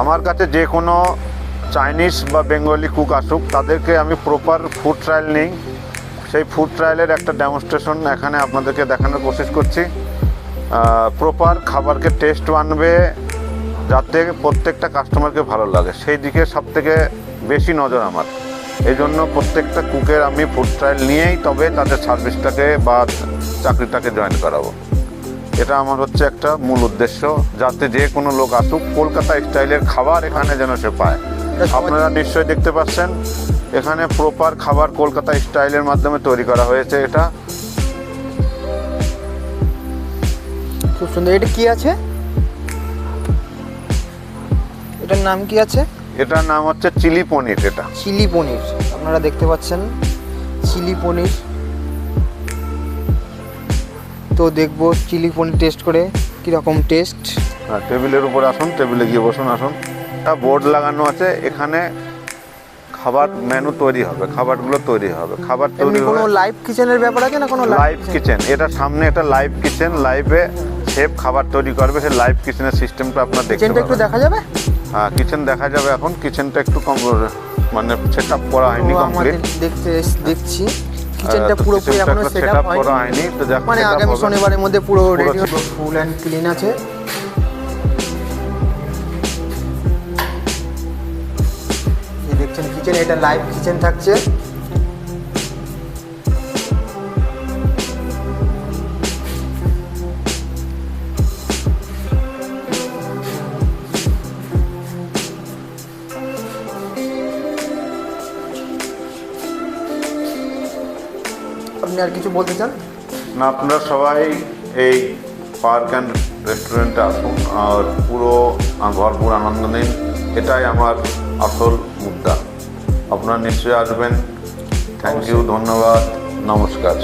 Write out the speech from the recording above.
আমার কাছে যে কোনো চাইনিজ বা বেঙ্গলি কুক আসুক, তাদেরকে আমি প্রপার ফুড ট্রায়াল নিই। সেই ফুড ট্রায়ালের একটা ডেমনস্ট্রেশন এখানে আপনাদেরকে দেখানোর কোশিশ করছি। প্রপার খাবারকে টেস্ট আনবে যাতে প্রত্যেকটা কাস্টমারকে ভালো লাগে। সেই দিকে সব থেকে বেশি নজর আমার। এই জন্য প্রত্যেকটা কুকের আমি ফুড ট্রায়াল নিয়েই তবে তাদের সার্ভিসটাকে বা চাকরিটাকে জয়েন করাবো। এটা আমার হচ্ছে একটা মূল উদ্দেশ্য যাতে যে কোনো লোক আসুক কলকাতা স্টাইলের খাবার এখানে যেন সে পায়। আপনারা নিশ্চয়ই দেখতে পাচ্ছেন এখানে প্রপার খাবার কলকাতা স্টাইলের মাধ্যমে তৈরি করা হয়েছে এটা। খুব সুন্দর। এটা কি আছে? এটার নাম কি আছে? এটার নাম হচ্ছে চিলি পনির এটা। চিলি পনির। আপনারা দেখতে পাচ্ছেন চিলি পনির। তো দেখব চিলি পনির টেস্ট করে কীরকম টেস্ট হ্যাঁ, টেবিলের উপর আসুন টেবিলে গিয়ে বসুন আসুন। একটা বোর্ড লাগানো আছে এখানে খাবার মেনু তৈরি হবে খাবারগুলো তৈরি হবে। খাবার তৈরি কোনো লাইভ কিচেনের ব্যাপার আছে না কোনো লাইভ কিচেন এটা সামনে একটা লাইভ কিচেন লাইভে শেফ খাবার তৈরি করবে সেই লাইভ কিচেনের সিস্টেমটা আপনার দেখতে কিচেনটা একটু দেখা যাবে? হ্যাঁ কিচেন দেখা যাবে এখন। কিচেনটা একটু কম মানে সেট আপ করা হয়নি তো কমপ্লিট দেখতে দেখছি। কিচেনটা পুরোপুরি এখনও সেট সেট আপ আপ করা হয়নি। হয়নি তো যাক মানে আগামী শনিবারের মধ্যে পুরো পুরো রেডি হবে ফুল অ্যান্ড ক্লিন আছে। এই দেখছেন কিচেন এটা লাইভ কিচেন থাকছে। আপনি আর কিছু বলতে চান? না আপনারা সবাই এই পার্ক অ্যান্ড রেস্টুরেন্টে আসুন আর পুরো ভরপুর আনন্দ নিন। এটাই আমার আসল মুদ্রা। আপনারা নিশ্চয়ই আসবেন। থ্যাংক ইউ ধন্যবাদ নমস্কার।